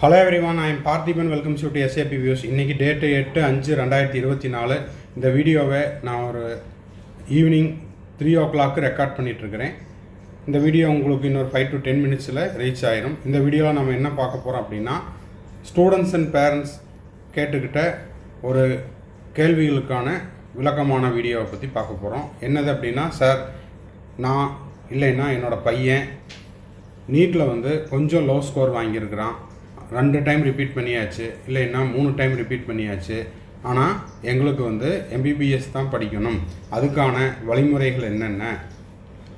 Hello everyone I am Parthiban welcome to SAP views இன்றைக்கி date எட்டு அஞ்சு ரெண்டாயிரத்தி இருபத்தி நாலு இந்த வீடியோவை நான் ஒரு evening three o'clock record பண்ணிகிட்ருக்கிறேன் இந்த வீடியோ உங்களுக்கு இன்னொரு ஃபைவ் டு டென் மினிட்ஸில் ரீச் ஆயிரும். இந்த வீடியோவில் நம்ம என்ன பார்க்க போகிறோம் அப்படின்னா ஸ்டூடெண்ட்ஸ் அண்ட் பேரண்ட்ஸ் கேட்டுக்கிட்ட ஒரு கேள்விகளுக்கான விளக்கமான வீடியோவை பற்றி பார்க்க போகிறோம் என்னது அப்படின்னா சார் நான் இல்லைன்னா என்னோடய பையன் நீட்டில் வந்து கொஞ்சம் லோ ஸ்கோர் வாங்கியிருக்கிறான். ரெண்டு டைம் ரிப்பீட் பண்ணியாச்சு இல்லைன்னா மூணு டைம் ரிப்பீட் பண்ணியாச்சு. ஆனால் எங்களுக்கு வந்து எம்பிபிஎஸ் தான் படிக்கணும். அதுக்கான வழிமுறைகள் என்னென்ன?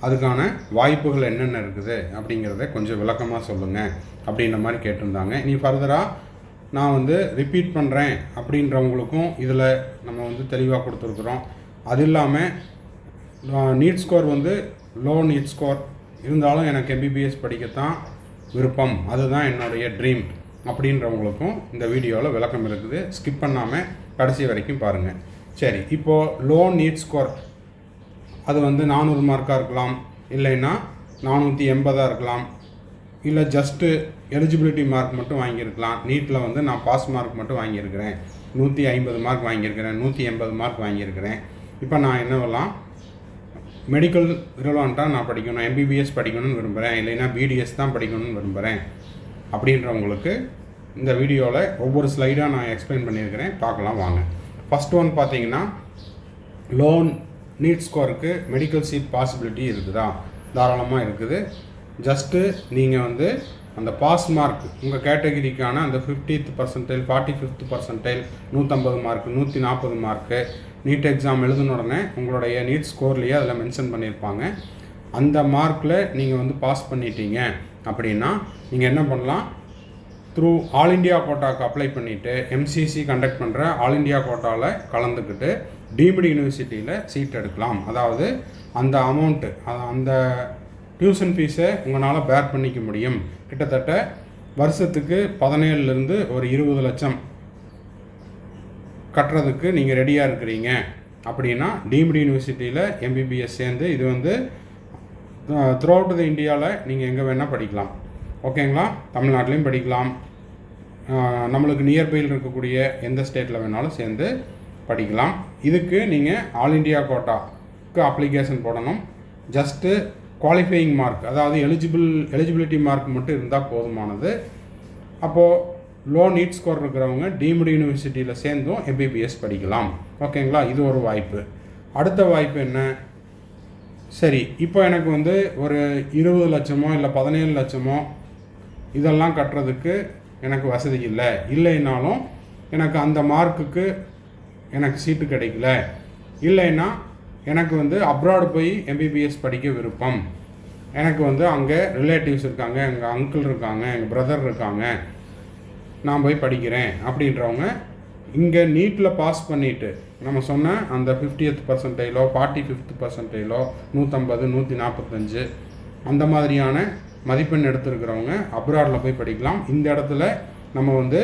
அதுக்கான வாய்ப்புகள் என்னென்ன இருக்குது? அப்படிங்கிறத கொஞ்சம் விளக்கமாக சொல்லுங்கள் அப்படின்ற மாதிரி கேட்டிருந்தாங்க. இனி ஃபர்தராக நான் வந்து ரிப்பீட் பண்ணுறேன் அப்படின்றவங்களுக்கும் இதில் நம்ம வந்து தெளிவாக கொடுத்துருக்குறோம். அது இல்லாமல் நீட் ஸ்கோர் வந்து லோ நீட் ஸ்கோர் இருந்தாலும் எனக்கு எம்பிபிஎஸ் படிக்கத்தான் விருப்பம். அதுதான் என்னுடைய ட்ரீம் அப்படின்றவங்களுக்கும் இந்த வீடியோவில் விளக்கம் இருக்குது. ஸ்கிப் பண்ணாமல் கடைசி வரைக்கும் பாருங்கள் சரி இப்போது லோ நீட் ஸ்கோர் அது வந்து நானூறு மார்க்காக இருக்கலாம் இல்லைன்னா நானூற்றி எண்பதாக இருக்கலாம் இல்லை ஜஸ்ட்டு எலிஜிபிலிட்டி மார்க் மட்டும் வாங்கியிருக்கலாம். நீட்டில் வந்து நான் பாஸ் மார்க் மட்டும் வாங்கியிருக்கிறேன். நூற்றி ஐம்பது மார்க் வாங்கியிருக்கிறேன் நூற்றி எண்பது மார்க் வாங்கியிருக்கிறேன். இப்போ நான் என்னவெல்லாம்? மெடிக்கல் ரிலவெண்ட்டாக நான் படிக்கணும் எம்பிபிஎஸ் படிக்கணும்னு விரும்புகிறேன் இல்லைன்னா பிடிஎஸ் தான் படிக்கணும்னு விரும்புகிறேன் அப்படின்றவங்களுக்கு இந்த வீடியோவில் ஒவ்வொரு ஸ்லைடாக நான் எக்ஸ்பிளைன் பண்ணியிருக்கிறேன். பார்க்கலாம் வாங்க. ஃபஸ்ட் ஒன் பார்த்தீங்கன்னா லோன் நீட் ஸ்கோருக்கு மெடிக்கல் சீட் பாசிபிலிட்டி இருக்குதா? தாராளமாக இருக்குது. ஜஸ்ட்டு நீங்கள் வந்து அந்த பாஸ் மார்க் உங்கள் கேட்டகிரிக்கான அந்த fiftieth percentile forty fifth percentile நூற்றம்பது மார்க் நூற்றி நாற்பது மார்க்கு நீட் எக்ஸாம் எழுதின உடனே உங்களுடைய நீட் ஸ்கோர்லேயே அதில் மென்ஷன் பண்ணியிருப்பாங்க. அந்த மார்க்கில் நீங்கள் வந்து பாஸ் பண்ணிட்டீங்க. அப்படின்னா நீங்கள் என்ன பண்ணலாம்? த்ரூ ஆல் இண்டியா கோட்டாவுக்கு அப்ளை பண்ணிவிட்டு எம்சிசி கண்டக்ட் பண்ணுற ஆல் இண்டியா கோட்டாவில் கலந்துக்கிட்டு டீம்டு யூனிவர்சிட்டியில் சீட் எடுக்கலாம். அதாவது அந்த அமௌண்ட்டு அந்த டியூஷன் ஃபீஸை உங்களால் பேர் பண்ணிக்க முடியும். கிட்டத்தட்ட வருஷத்துக்கு பதினேழுலேருந்து ஒரு இருபது லட்சம் கட்டுறதுக்கு நீங்கள் ரெடியாக இருக்கிறீங்க. அப்படின்னா டீம்டு யூனிவர்சிட்டியில் எம்பிபிஎஸ் சேர்ந்து இது வந்து த்ரூ அவுட் த இந்தியாவில் நீங்கள் எங்கே வேணால் படிக்கலாம். ஓகேங்களா தமிழ்நாட்டிலையும் படிக்கலாம். நம்மளுக்கு நியர்பையில் இருக்கக்கூடிய எந்த ஸ்டேட்டில் வேணாலும் சேர்ந்து படிக்கலாம். இதுக்கு நீங்கள் ஆல் இண்டியா கோட்டாக்கு அப்ளிகேஷன் போடணும். ஜஸ்ட்டு குவாலிஃபையிங் மார்க் அதாவது எலிஜிபிள் எலிஜிபிலிட்டி மார்க் மட்டும் இருந்தால் போதுமானது. அப்போது லோ நீட் ஸ்கோர் இருக்கிறவங்க டீம்டு யூனிவர்சிட்டியில் சேர்ந்தும் எம்பிபிஎஸ் படிக்கலாம். ஓகேங்களா இது ஒரு வாய்ப்பு. அடுத்த வாய்ப்பு என்ன? சரி இப்போ எனக்கு வந்து ஒரு இருபது லட்சமோ இல்லை பதினேழு லட்சமோ இதெல்லாம் கட்டுறதுக்கு எனக்கு வசதி இல்லை. இல்லைனாலும் எனக்கு அந்த மார்க்குக்கு எனக்கு சீட்டு கிடைக்கல. இல்லைன்னா எனக்கு வந்து அப்ராடு போய் எம்பிபிஎஸ் படிக்க விருப்பம். எனக்கு வந்து அங்கே ரிலேட்டிவ்ஸ் இருக்காங்க எங்கள் அங்கிள் இருக்காங்க எங்கள் பிரதர் இருக்காங்க. நான் போய் படிக்கிறேன் அப்படின்றவங்க இங்கே நீட்டில் பாஸ் பண்ணிவிட்டு நம்ம சொன்ன அந்த ஃபிஃப்டியத் பர்சன்டைலோ ஃபார்ட்டி ஃபிஃப்த் பர்சன்டைலோ நூற்றம்பது நூற்றி நாற்பத்தஞ்சு அந்த மாதிரியான மதிப்பெண் எடுத்திருக்கிறவங்க அப்ராடில் போய் படிக்கலாம். இந்த இடத்துல நம்ம வந்து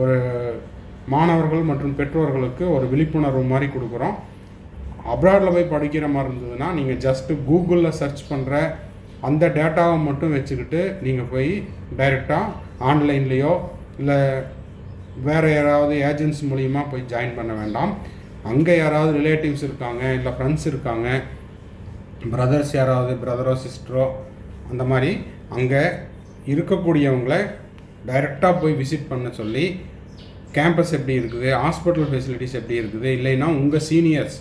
ஒரு மாணவர்கள் மற்றும் பெற்றோர்களுக்கு ஒரு விழிப்புணர்வு மாதிரி கொடுக்குறோம். அப்ராடில் போய் படிக்கிற மாதிரி இருந்ததுன்னா நீங்கள் ஜஸ்ட்டு கூகுளில் சர்ச் பண்ணுற அந்த டேட்டாவை மட்டும் வச்சுக்கிட்டு நீங்கள் போய் டைரெக்டாக ஆன்லைன்லேயோ இல்லை வேறு யாராவது ஏஜென்ட்ஸ் மூலிமா போய் ஜாயின் பண்ண வேண்டாம். அங்கே யாராவது ரிலேட்டிவ்ஸ் இருக்காங்க இல்லை ஃப்ரெண்ட்ஸ் இருக்காங்க பிரதர்ஸ் யாராவது பிரதரோ சிஸ்டரோ அந்த மாதிரி அங்கே இருக்கக்கூடியவங்களை டைரெக்டாக போய் விசிட் பண்ண சொல்லி கேம்பஸ் எப்படி இருக்குது ஹாஸ்பிட்டல் ஃபெசிலிட்டிஸ் எப்படி இருக்குது இல்லைன்னா உங்கள் சீனியர்ஸ்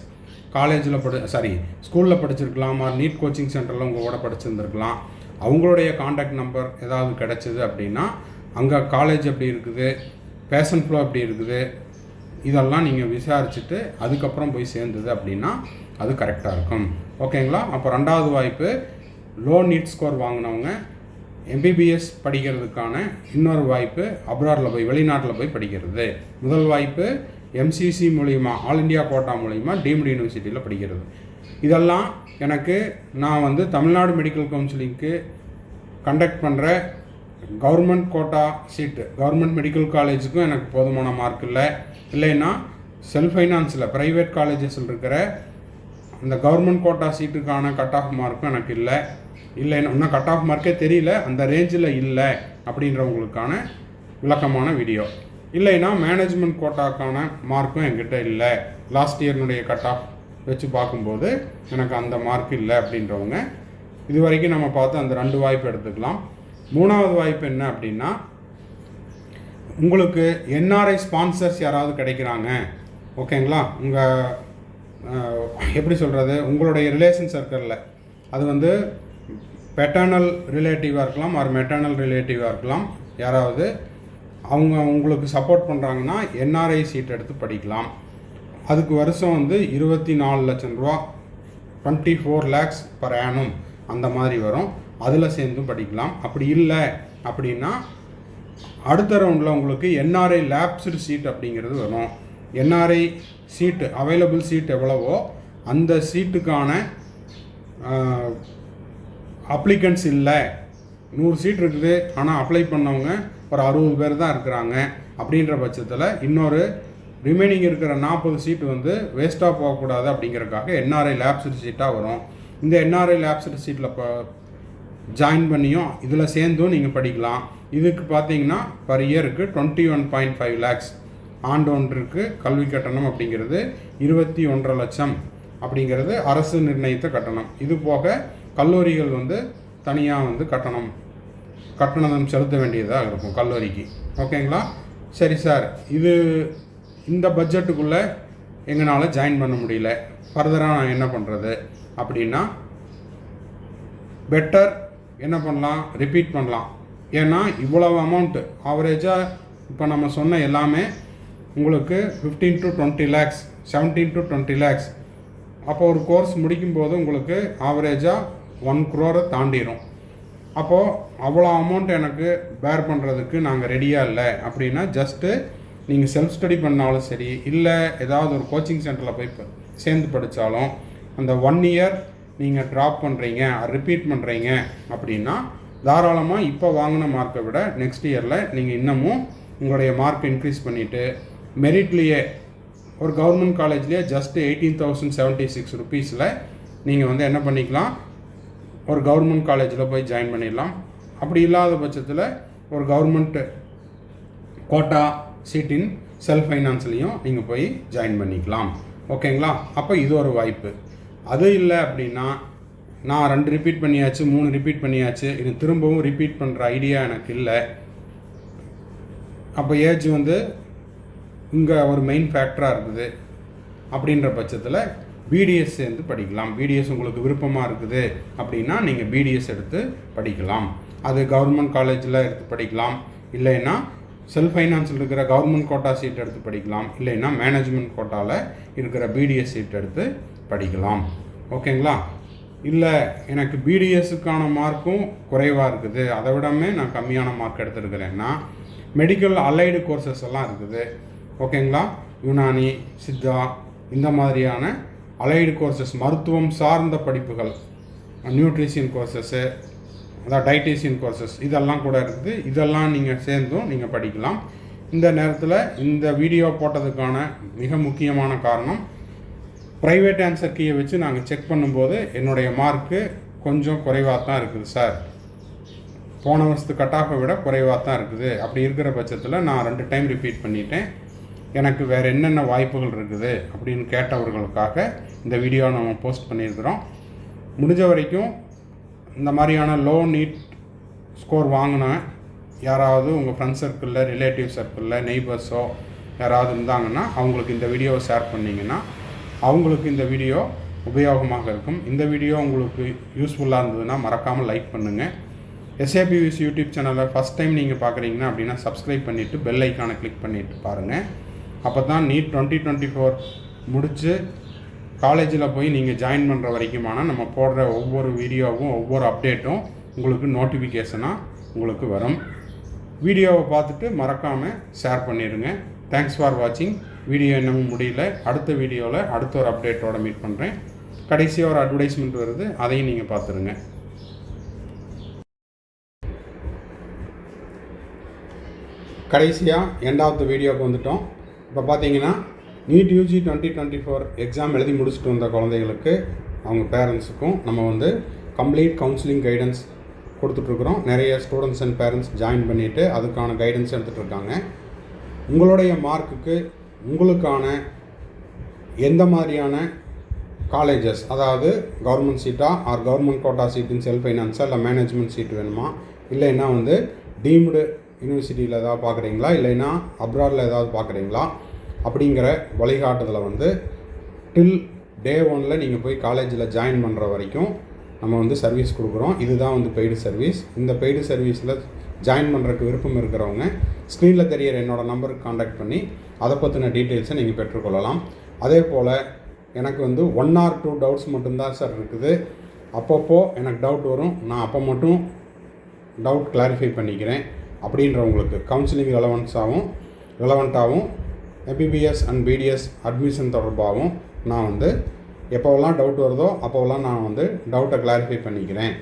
காலேஜில் படி சாரி ஸ்கூலில் படிச்சிருக்கலாம் ஆர் நீட் கோச்சிங் சென்டரில் உங்கள் கூட படிச்சிருந்துருக்கலாம். அவங்களுடைய காண்டாக்ட் நம்பர் ஏதாவது கிடச்சிது அப்படின்னா அங்கே காலேஜ் எப்படி இருக்குது பேஷன் ஃப்ளோ எப்படி இருக்குது. இதெல்லாம் நீங்கள் விசாரிச்சுட்டு அதுக்கப்புறம் போய் சேர்ந்தது அப்படின்னா அது கரெக்டாக இருக்கும். ஓகேங்களா? அப்போ ரெண்டாவது வாய்ப்பு லோ நீட் ஸ்கோர் வாங்கினவங்க எம்பிபிஎஸ் படிக்கிறதுக்கான இன்னொரு வாய்ப்பு அப்ராடில் போய் வெளிநாட்டில் போய் படிக்கிறது. முதல் வாய்ப்பு எம்சிசி மூலிமா ஆல் இண்டியா கோட்டா மூலிமா டீம்டு யூனிவர்சிட்டியில் படிக்கிறது. இதெல்லாம் எனக்கு நான் வந்து தமிழ்நாடு மெடிக்கல் கவுன்சிலிங்க்கு கண்டக்ட் பண்ணுற government quota seat government medical காலேஜுக்கும் எனக்கு போதுமான மார்க் இல்லை. இல்லைன்னா செல்ஃப் ஃபைனான்ஸில் ப்ரைவேட் காலேஜஸில் இருக்கிற அந்த கவர்மெண்ட் கோட்டா சீட்டுக்கான கட் ஆஃப் மார்க்கும் எனக்கு இல்லை. இல்லை இன்னும் கட் ஆஃப் மார்க்கே தெரியல அந்த ரேஞ்சில் இல்லை அப்படின்றவங்களுக்கான விளக்கமான வீடியோ இல்லைன்னா மேனேஜ்மெண்ட் கோட்டாக்கான மார்க்கும் என்கிட்ட இல்லை. லாஸ்ட் இயர்னுடைய கட் ஆஃப் வச்சு பார்க்கும்போது எனக்கு அந்த மார்க் இல்லை அப்படின்றவங்க இது வரைக்கும் நம்ம பார்த்து அந்த ரெண்டு வாய்ப்பு எடுத்துக்கலாம். மூணாவது வாய்ப்பு என்ன அப்படின்னா உங்களுக்கு என்ஆர்ஐ ஸ்பான்சர்ஸ் யாராவது கிடைக்கிறாங்க ஓகேங்களா? உங்கள் எப்படி சொல்கிறது உங்களுடைய ரிலேஷன் சர்க்கிளில் அது வந்து பெட்டர்னல் ரிலேட்டிவாக இருக்கலாம் ஆர் மெட்டர்னல் ரிலேட்டிவாக இருக்கலாம். யாராவது அவங்க உங்களுக்கு சப்போர்ட் பண்ணுறாங்கன்னா என்ஆர்ஐ சீட் எடுத்து படிக்கலாம். அதுக்கு வருஷம் வந்து இருபத்தி நாலு லட்சம் ரூபா டுவெண்ட்டி ஃபோர் லேக்ஸ் பர் ஆனும் அந்த மாதிரி வரும். அதில் சேர்ந்தும் படிக்கலாம். அப்படி இல்லை அப்படின்னா அடுத்த ரவுண்டில் உங்களுக்கு என்ஆர்ஐ லேப்ஸ்டு சீட் அப்படிங்கிறது வரும். என்ஆர்ஐ சீட்டு அவைலபிள் சீட் எவ்வளவோ அந்த சீட்டுக்கான அப்ளிகன்ஸ் இல்லை. நூறு சீட் இருக்குது. ஆனால் அப்ளை பண்ணவங்க ஒரு அறுபது பேர் தான் இருக்கிறாங்க. அப்படின்ற பட்சத்தில் இன்னொரு ரிமைனிங் இருக்கிற நாற்பது சீட்டு வந்து வேஸ்ட்டாக போகக்கூடாது அப்படிங்கிறதுக்காக என்ஆர்ஐ லேப்ஸ்டு சீட்டாக வரும். இந்த என்ஆர்ஐ லேப்ஸ்டு சீட்டில் இப்போ ஜாயின் பண்ணியும் இதில் சேர்ந்தும் நீங்கள் படிக்கலாம். இதுக்கு பார்த்தீங்கன்னா பர் இயருக்கு twenty one point five lakhs ஆண்டு ஒன்றுக்கு கல்வி கட்டணம் அப்படிங்கிறது இருபத்தி ஒன்றரை லட்சம் அப்படிங்கிறது அரசு நிர்ணயித்த கட்டணம். இது போக கல்லூரிகள் வந்து தனியாக வந்து கட்டணம் கட்டணம் செலுத்த வேண்டியதாக இருக்கும் கல்லூரிக்கு. ஓகேங்களா? சரி சார் இது இந்த பட்ஜெட்டுக்குள்ளே எங்களால் ஜாயின் பண்ண முடியல. ஃபர்தராக நான் என்ன பண்ணுறது அப்படின்னா பெட்டர் என்ன பண்ணலாம்? ரிப்பீட் பண்ணலாம். ஏன்னா இவ்வளவு அமௌண்ட்டு ஆவரேஜாக இப்போ நம்ம சொன்ன எல்லாமே உங்களுக்கு fifteen to twenty lakhs seventeen to twenty lakhs அப்போ ஒரு கோர்ஸ் முடிக்கும்போது உங்களுக்கு ஆவரேஜாக ஒன் க்ரோரை தாண்டிடும் அப்போது அவ்வளோ அமௌண்ட் எனக்கு பேர் பண்ணுறதுக்கு நாங்கள் ரெடியாக இல்லை. அப்படின்னா ஜஸ்ட்டு நீங்கள் செல்ஃப் ஸ்டடி பண்ணாலும் சரி இல்லை ஏதாவது ஒரு கோச்சிங் சென்டரில் போய் சேர்ந்து படித்தாலும் அந்த ஒன் இயர் நீங்கள் ட்ராப் பண்ணுறீங்க ரிப்பீட் பண்ணுறீங்க அப்படின்னா தாராளமாக இப்போ வாங்கின மார்க்கை விட நெக்ஸ்ட் இயரில் நீங்கள் இன்னமும் உங்களுடைய மார்க் இன்க்ரீஸ் பண்ணிவிட்டு மெரிட்லேயே ஒரு government காலேஜ்லேயே just eighteen thousand seventy six ருபீஸில் நீங்கள் வந்து என்ன பண்ணிக்கலாம்? ஒரு கவர்மெண்ட் காலேஜில் போய் ஜாயின் பண்ணிடலாம். அப்படி இல்லாத பட்சத்தில் ஒரு கவர்மெண்ட் கோட்டா சீட்டின் செல்ஃப் ஃபைனான்ஸ்லேயும் நீங்கள் போய் ஜாயின் பண்ணிக்கலாம். ஓகேங்களா அப்போ இது ஒரு வாய்ப்பு. அது இல்லை அப்படின்னா நான் ரெண்டு ரிப்பீட் பண்ணியாச்சு மூணு ரிப்பீட் பண்ணியாச்சு இது திரும்பவும் ரிப்பீட் பண்ணுற ஐடியா எனக்கு இல்லை. அப்போ ஏஜ் வந்து இங்கே ஒரு மெயின் ஃபேக்டராக இருக்குது அப்படின்ற பட்சத்தில் பிடிஎஸ் சேர்ந்து படிக்கலாம். பிடிஎஸ் உங்களுக்கு விருப்பமாக இருக்குது அப்படின்னா நீங்கள் பிடிஎஸ் எடுத்து படிக்கலாம். அது கவர்மெண்ட் காலேஜில் எடுத்து படிக்கலாம். இல்லைன்னா செல்ஃப் ஃபைனான்ஸில் இருக்கிற கவர்மெண்ட் கோட்டா சீட் எடுத்து படிக்கலாம். இல்லைன்னா மேனேஜ்மெண்ட் கோட்டாவில் இருக்கிற பிடிஎஸ் சீட் எடுத்து படிக்கலாம். ஓகேங்களா? இல்லை எனக்கு பிடிஎஸ்ஸுக்கான மார்க்கும் குறைவாக இருக்குது. அதை விடமே நான் கம்மியான மார்க் எடுத்துருக்கிறேன்னா மெடிக்கல் அலைடு கோர்சஸ் எல்லாம் இருக்குது. ஓகேங்களா? யுனானி சித்தா இந்த மாதிரியான அலைடு கோர்சஸ் மருத்துவம் சார்ந்த படிப்புகள் நியூட்ரிஷியன் கோர்சஸ்ஸு அதான் டைட்டீஷியன் கோர்சஸ் இதெல்லாம் கூட இருக்குது. இதெல்லாம் நீங்கள் சேர்ந்தும் நீங்கள் படிக்கலாம். இந்த நேரத்தில் இந்த வீடியோ போட்டதுக்கான மிக முக்கியமான காரணம் ப்ரைவேட் ஆன்சர் கீயை வச்சு நாங்கள் செக் பண்ணும்போது என்னுடைய மார்க்கு கொஞ்சம் குறைவாக தான் இருக்குது சார் போன வருஷத்து கட் ஆஃபை விட குறைவாக தான் இருக்குது. அப்படி இருக்கிற பட்சத்தில் நான் ரெண்டு டைம் ரிப்பீட் பண்ணிட்டேன். எனக்கு வேறு என்னென்ன வாய்ப்புகள் இருக்குது அப்படின்னு கேட்டவர்களுக்காக இந்த வீடியோ நம்ம போஸ்ட் பண்ணியிருக்கிறோம். முடிஞ்ச வரைக்கும் இந்த மாதிரியான லோ நீட் ஸ்கோர் வாங்கின யாராவது உங்கள் ஃப்ரெண்ட் சர்க்கிளில் ரிலேட்டிவ் சர்க்கிளில் நெய்பர்ஸோ யாராவது இருந்தாங்கன்னா அவங்களுக்கு இந்த வீடியோவை ஷேர் பண்ணிங்கன்னா அவங்களுக்கு இந்த வீடியோ உபயோகமாக இருக்கும். இந்த வீடியோ உங்களுக்கு யூஸ்ஃபுல்லாக இருந்ததுன்னா மறக்காமல் லைக் பண்ணுங்கள் எஸ்ஏபிவிஸ் யூடியூப் சேனலை ஃபஸ்ட் டைம் நீங்கள் பார்க்குறீங்கன்னா அப்படின்னா சப்ஸ்கிரைப் பண்ணிவிட்டு பெல் ஐக்கானை கிளிக் பண்ணிவிட்டு பாருங்கள் அப்போ தான் நீட் டுவெண்ட்டி டுவெண்ட்டி ஃபோர் முடித்து காலேஜில் போய் நீங்கள் ஜாயின் பண்ணுற வரைக்குமான நம்ம போடுற ஒவ்வொரு வீடியோவும் ஒவ்வொரு அப்டேட்டும் உங்களுக்கு நோட்டிஃபிகேஷனாக உங்களுக்கு வரும். வீடியோவை பார்த்துட்டு மறக்காமல் ஷேர் பண்ணிடுங்க தேங்க்ஸ் ஃபார் வாட்சிங் வீடியோ இன்னமும் முடியல. அடுத்த வீடியோவில் அடுத்த ஒரு அப்டேட்டோட மீட் பண்ணுறேன் கடைசியாக ஒரு அட்வர்டைஸ்மெண்ட் வருது அதையும் நீங்கள் பார்த்துருங்க கடைசியாக எண்ட் ஆஃப் த வீடியோவுக்கு வந்துட்டோம். இப்போ பார்த்தீங்கன்னா NEET UG twenty twenty four exam எழுதி முடிச்சுட்டு வந்த குழந்தைகளுக்கு அவங்க பேரண்ட்ஸுக்கும் நம்ம வந்து கம்ப்ளீட் கவுன்சிலிங் கைடன்ஸ் கொடுத்துட்ருக்குறோம் நிறைய ஸ்டூடெண்ட்ஸ் அண்ட் பேரண்ட்ஸ் ஜாயின் பண்ணிவிட்டு அதுக்கான கைடன்ஸ் எடுத்துகிட்டு இருக்காங்க. உங்களுடைய மார்க்குக்கு உங்களுக்கான எந்த மாதிரியான காலேஜஸ் அதாவது கவர்மெண்ட் சீட்டா ஆர் கவர்மெண்ட் கோட்டா சீட்டுன்னு செல்ஃப் ஃபைனான்ஸா இல்லை மேனேஜ்மெண்ட் சீட் வேணுமா? இல்லைன்னா வந்து டீம்டு யூனிவர்சிட்டியில் ஏதாவது பார்க்குறீங்களா? இல்லைன்னா அப்ராடில் ஏதாவது பார்க்குறீங்களா? அப்படிங்கிற வழிகாட்டுதலை வந்து டில் டே ஒனில் நீங்கள் போய் காலேஜில் ஜாயின் பண்ணுற வரைக்கும் நம்ம வந்து சர்வீஸ் கொடுக்குறோம். இதுதான் வந்து பெய்டு சர்வீஸ் இந்த பெய்டு சர்வீஸில் ஜாயின் பண்ணுறதுக்கு விருப்பம் இருக்கிறவங்க ஸ்க்ரீனில் தெரியிற என்னோடய நம்பருக்கு காண்டாக்ட் பண்ணி அதை பற்றின டீட்டெயில்ஸை நீங்கள் பெற்றுக்கொள்ளலாம். அதே போல் எனக்கு வந்து ஒன் ஆர் டூ டவுட்ஸ் மட்டும்தான் சார் இருக்குது. அப்பப்போ எனக்கு டவுட் வரும். நான் அப்போ மட்டும் டவுட் கிளாரிஃபை பண்ணிக்கிறேன். அப்படின்றவங்களுக்கு கவுன்சிலிங் ரெலவன்ஸாகவும் ரெலவெண்ட்டாகவும் எம்பிபிஎஸ் அண்ட் பிடிஎஸ் அட்மிஷன் தொடர்பாகவும் நான் வந்து எப்போவெல்லாம் டவுட் வருதோ அப்போவெல்லாம் நான் வந்து டவுட்டை கிளாரிஃபை பண்ணிக்கிறேன்.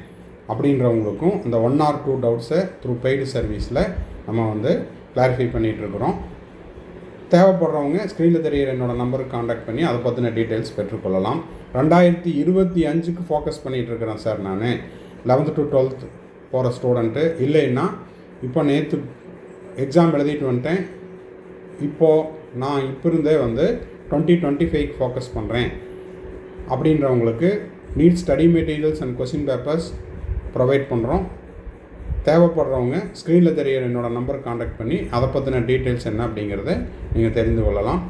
அப்படின்றவங்களுக்கும் இந்த ஒன் ஆர் டூ டவுட்ஸை த்ரூ பெய்டு சர்வீஸில் நம்ம வந்து கிளாரிஃபை பண்ணிகிட்ருக்குறோம் தேவைப்படுறவங்க ஸ்க்ரீனில் தெரிகிற என்னோடய நம்பருக்கு காண்டாக்ட் பண்ணி அதை பற்றின டீட்டெயில்ஸ் பெற்றுக்கொள்ளலாம். ரெண்டாயிரத்தி இருபத்தி அஞ்சுக்கு ஃபோக்கஸ் பண்ணிகிட்டு இருக்கிறேன் சார் நான். லெவன்த்து டு டுவெல்த் போகிற ஸ்டூடெண்ட்டு இல்லைன்னா இப்போ நேற்று எக்ஸாம் எழுதிட்டு வந்துட்டேன். இப்போது நான் இப்போ இருந்தே வந்து டுவெண்ட்டி டுவெண்ட்டி ஃபைவ் ஃபோக்கஸ் பண்ணுறேன் அப்படின்றவங்களுக்கு NEET study materials and question papers provide பண்ணுறோம் தேவைப்படுறவங்க ஸ்க்ரீனில் தெரியிற என்னோடய நம்பர் காண்டாக்ட் பண்ணி அதை பற்றின டீட்டெயில்ஸ் என்ன அப்படிங்கிறத நீங்கள் தெரிந்து கொள்ளலாம்.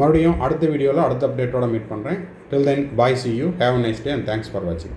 மறுபடியும் அடுத்த வீடியோவில் அடுத்த அப்டேட்டோட மீட் பண்ணுறேன் till then bye see you have nice day and thanks for வாட்சிங்